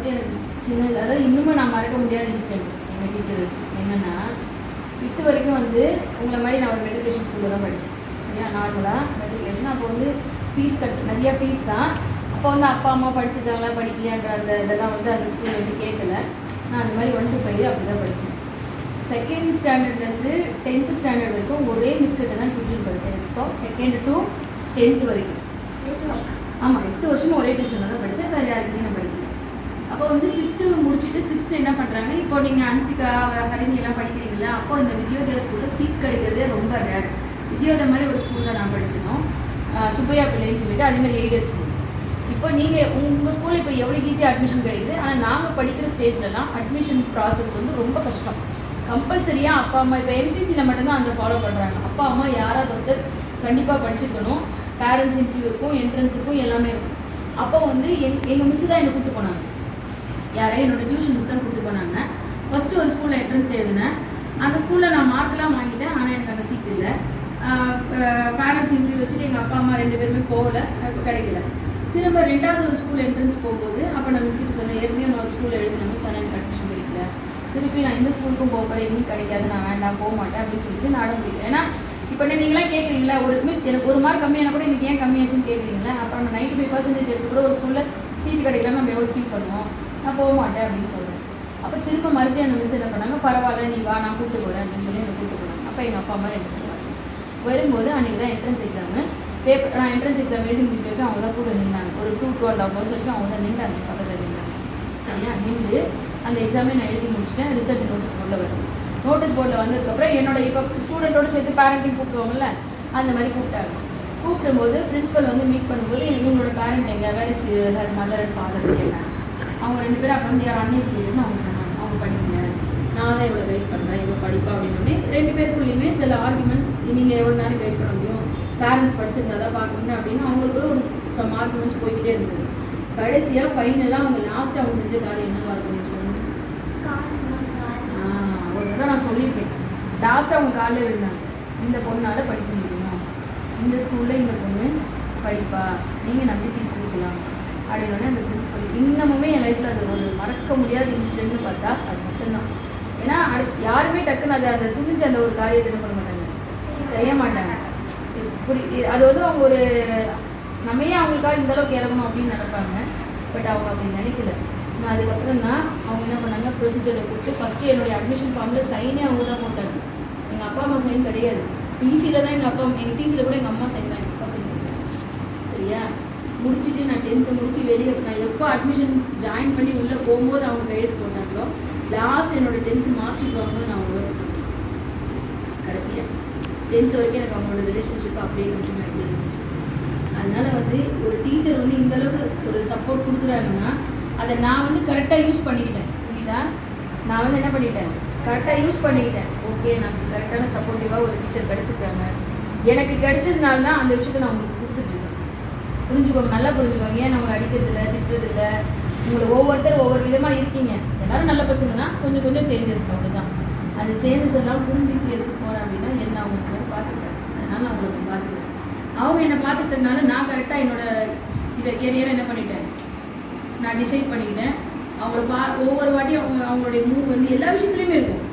மட்டும் எனக்கு சின்ன அதாவது இன்னுமும் நான் மறக்க முடியாத இன்சிடென்ட் எங்கள் டீச்சர் வச்சு. என்னென்னா ஃபிஃப்த்து வரைக்கும் வந்து உங்களை மாதிரி நான் ஒரு மெட்ரிகுலேஷன் ஸ்கூலில் தான் படித்தேன் சரியா? நார்மலாக மெட்ரிகுலேஷன் அப்போ வந்து ஃபீஸ் கட் நிறையா ஃபீஸ் தான். அப்போ வந்து அப்பா அம்மா படிச்சிருக்காங்களா படிக்கலையான்ற அந்த இதெல்லாம் வந்து அந்த ஸ்கூலில் வந்து கேட்கல நான் அந்த மாதிரி ஒன் டு ஃபைவ் அப்படி தான் படித்தேன் செகண்ட் ஸ்டாண்டர்ட்லேருந்து டென்த்து ஸ்டாண்டர்ட் வரைக்கும் ஒரே மிஸ்கிட்ட தான் டியூஷன் படித்தேன் இப்போ செகண்ட் டு டென்த் வரைக்கும். ஆமாம் எட்டு வருஷமும் ஒரே டியூஷனில் தான் படித்தேன் வேறு யாருக்குமே நான் படிக்கல. அப்போ வந்து ஃபிஃப்த்து முடிச்சுட்டு சிக்ஸ்த்து என்ன பண்ணுறாங்க இப்போ நீங்கள் அன்சிகா ஹரிணி எல்லாம் படிக்கிறீங்களா அப்போ இந்த வித்யோதயா ஸ்கூலில் சீட் கிடைக்கிறதே ரொம்ப ரேர் வித்யோதயா மாதிரி ஒரு ஸ்கூலில் நான் படிச்சிருந்தோம். சுப்பையா பிள்ளைன்னு சொல்லிட்டு அதே மாதிரி எய்டட் ஸ்கூல் இப்போ நீங்கள் உங்கள் ஸ்கூலில் இப்போ எவ்வளோ ஈஸியாக அட்மிஷன் கிடைக்குது? ஆனால் நாங்கள் படிக்கிற ஸ்டேஜ்லலாம் அட்மிஷன் ப்ராசஸ் வந்து ரொம்ப கஷ்டம். கம்பல்சரியாக அப்பா அம்மா இப்போ எம்சிசியில் மட்டும்தான் அந்த ஃபாலோ பண்ணுறாங்க அப்பா அம்மா யாராவது ஒருத்தர் கண்டிப்பாக படிச்சிருக்கணும். பேரண்ட்ஸ் என்ட்ரன்ஸ் இருக்கும் எல்லாமே இருக்கும். அப்போ வந்து எங் எங்கள் மிஸ்ஸு தான் என்னை கூப்பிட்டு போனாங்க? யாரையும் என்னோட டியூஷன் மிஸ் தான் கூப்பிட்டு போனாங்க. ஃபஸ்ட்டு ஒரு ஸ்கூலில் என்ட்ரன்ஸ் எழுதினேன். அந்த ஸ்கூலில் நான் மார்க்லாம் வாங்கிட்டேன் ஆனால் எனக்கு அங்கே சீட் இல்லை. பேரண்ட்ஸ் இன்டர்வியூ வச்சுட்டு எங்கள் அப்பா அம்மா ரெண்டு பேருமே போகல இப்போ கிடைக்கல. திரும்ப ரெண்டாவது ஒரு ஸ்கூல் என்ட்ரன்ஸ் போகும்போது அப்போ நான் மிஸ்கிட்ட சொன்னேன் ஏற்கனவே நான் ஒரு ஸ்கூலில் எழுதினோம் மிஸ் எனக்கு அட்மிஷன் கிடைக்கல. திருப்பி நான் இந்த ஸ்கூலுக்கும் போக போகிறேன் எங்கேயும் கிடைக்காது நான் வேண்டாம் போக மாட்டேன் அப்படின்னு சொல்லிட்டு நான் அடம் ஏன்னா இப்போ நீங்களாம் கேட்குறீங்களா ஒரு மிஸ் எனக்கு ஒரு மார்க் கம்மியான கூட எனக்கு ஏன் கம்மியாச்சுன்னு கேட்குறீங்களா அப்புறம் நம்ம நைன்டி ஃபைவ் பர்சன்டேஜ் எடுத்து கூட ஒரு ஸ்கூலில் சீட் கிடைக்கல நம்ம எவ்வளோ ஃபீல் பண்ணுவோம்? நான் போக மாட்டேன் அப்படின்னு சொல்கிறேன் அப்போ திரும்ப மறுபடியும் அந்த மிஸ் என்ன பண்ணாங்க பரவாயில்ல நீ வா நான் கூப்பிட்டு போகிறேன் அப்படின்னு சொல்லி என்னை கூப்பிட்டு போனாங்க. அப்போ எங்கள் அப்பா அம்மா ரெண்டு பேரும் வரும்போது அன்றைக்கி தான் என்ட்ரன்ஸ் எக்ஸாமு பேப்பர் நான் என்ட்ரன்ஸ் எக்ஸாம் எழுதி முடிச்சுட்டு அவங்க தான் கூட நின்னாங்க. ஒரு two two and half hours வரைக்கும் அவங்க தான் நின்று அந்த பக்கத்தில் நின்றாங்க. சரியா? நின்று அந்த எக்ஸாமே நான் எழுதி முடிச்சிட்டேன். ரிசல்ட் நோட்டீஸ் போர்டில் வருது. நோட்டீஸ் போர்டில் வந்ததுக்கப்புறம் என்னோட இப்போ ஸ்டூடெண்ட்டோடு சேர்த்து பேரண்ட்டையும் கூப்பிடுவாங்கல்ல அந்த மாதிரி கூப்பிட்டாங்க. கூப்பிடும்போது பிரின்ஸிபல் வந்து மீட் பண்ணும்போது எங்களோட பேரண்ட் எங்கே? வேறு ஹர் மதர் அண்ட் ஃபாதர் கேட்டாங்க. அவங்க ரெண்டு பேரும் அப்போ வந்து யார் அன்எஜுகேட்டட்னு அவங்க சொன்னாங்க. அவங்க படிக்கல. நான் தான் இவ்வளோ வெயிட் பண்ணுறேன் இவ்வளோ படிப்பா அப்படின்னே ரெண்டு பேருக்குள்ளேயுமே சில ஆர்குமெண்ட்ஸ் நீங்கள் எவ்வளோ நேரம் வெயிட் பண்ண முடியும்? பேரண்ட்ஸ் படிச்சிருந்தா தான் பார்க்கணும் அப்படின்னு அவங்களுக்குள்ள ஒரு சம் ஆர்குமெண்ட்ஸ் போய்கிட்டே இருந்தது. கடைசியாக ஃபைனலாக அவங்க லாஸ்ட் அவங்க செஞ்ச காரியம் என்னவா இருக்கும் சொல்லுங்க? ஒரு தடவை நான் சொல்லியிருக்கேன். லாஸ்ட்டாக அவங்க காலையில் விழுந்தாங்க. இந்த பொண்ணால் படிக்க முடியுமா? இந்த ஸ்கூலில் இந்த பொண்ணு படிப்பா. நீங்கள் நம்பி சீட் கொடுக்கலாம். அப்படின்னு அந்த பிரின்சிபல் இன்னமுமே என் லைஃப்பில் அது ஒரு மறக்க முடியாத இன்சிடென்ட்னு பார்த்தா அது மட்டும்தான். ஏன்னா அடுத்து யாருமே டக்குன்னு அதை அந்த துணிஞ்சு அந்த ஒரு காரியத்தை என்ன பண்ண மாட்டாங்க. செய்ய மாட்டாங்க. புரி அது வந்து அவங்க ஒரு நம்ம ஏன் அவங்களுக்காக இந்த அளவுக்கு இறங்கணும் அப்படின்னு நினைப்பாங்க? பட் அவங்க அப்படி நினைக்கல. நான் அதுக்கப்புறம் தான் அவங்க என்ன பண்ணாங்க? ப்ரொசீஜரை கொடுத்து ஃபஸ்ட்டு என்னுடைய அட்மிஷன் ஃபார்மில் சைனே அவங்க தான் போட்டாங்க. எங்கள் அப்பா அம்மா சைன் கிடையாது. டிசியில் தான் எங்கள் அப்பா எங்கள் டிசியில் கூட எங்கள் அம்மா சைன் தான் எங்கள் அப்பா சைன் சரியா? முடிச்சுட்டு நான் டென்த்து முடிச்சு வெளியே நான் எப்போ அட்மிஷன் ஜாயின் பண்ணி உள்ளே போகும்போது அவங்க கையெழுத்து போட்டாங்களோ லாஸ்ட் என்னோட டென்த்து மார்க் ஷீட் நான் அவங்க கடைசியாக டென்த் வரைக்கும் எனக்கு அவங்களோட ரிலேஷன்ஷிப் அப்படியே கண்டினியூ ஆகிட்டே இருந்துச்சு. அதனால வந்து ஒரு டீச்சர் வந்து இந்த அளவுக்கு ஒரு சப்போர்ட் கொடுக்குறாங்கன்னா அதை நான் வந்து கரெக்டாக யூஸ் பண்ணிக்கிட்டேன். புரியுதா? நான் வந்து என்ன பண்ணிட்டேன்? கரெக்டாக யூஸ் பண்ணிக்கிட்டேன். ஓகே நமக்கு கரெக்டான சப்போர்ட்டிவாக ஒரு டீச்சர் கிடச்சிருக்காங்க. எனக்கு கிடைச்சதுனால தான் அந்த விஷயத்தை நான் உங்களுக்கு புரிஞ்சுக்கோங்க நல்லா புரிஞ்சுக்கோங்க. ஏன் நம்மளை அடிக்கிறது இல்லை திட்டுறது இல்லை உங்களை ஒவ்வொருத்தர் ஒவ்வொரு விதமாக இருக்கீங்க. எல்லாரும் நல்ல பசங்கன்னா கொஞ்சம் கொஞ்சம் சேஞ்சஸ் அவ்வளோதான் அந்த சேஞ்சஸ் எல்லாம் புரிஞ்சுக்கிட்டு எதுக்கு போகிறேன் அப்படின்னா என்ன அவங்க பார்த்துக்கிட்டேன் அதனால் நான் உங்களுக்கு பார்த்துக்கிறேன். அவங்க என்னை பார்த்துக்கிட்டதுனால நான் கரெக்டாக என்னோட இதை கெரியரை என்ன பண்ணிட்டேன்? நான் டிசைட் பண்ணிக்கிட்டேன். அவங்கள பா ஒவ்வொரு வாட்டியும் அவங்க அவங்களுடைய மூவ் வந்து எல்லா விஷயத்துலையுமே இருக்கும்.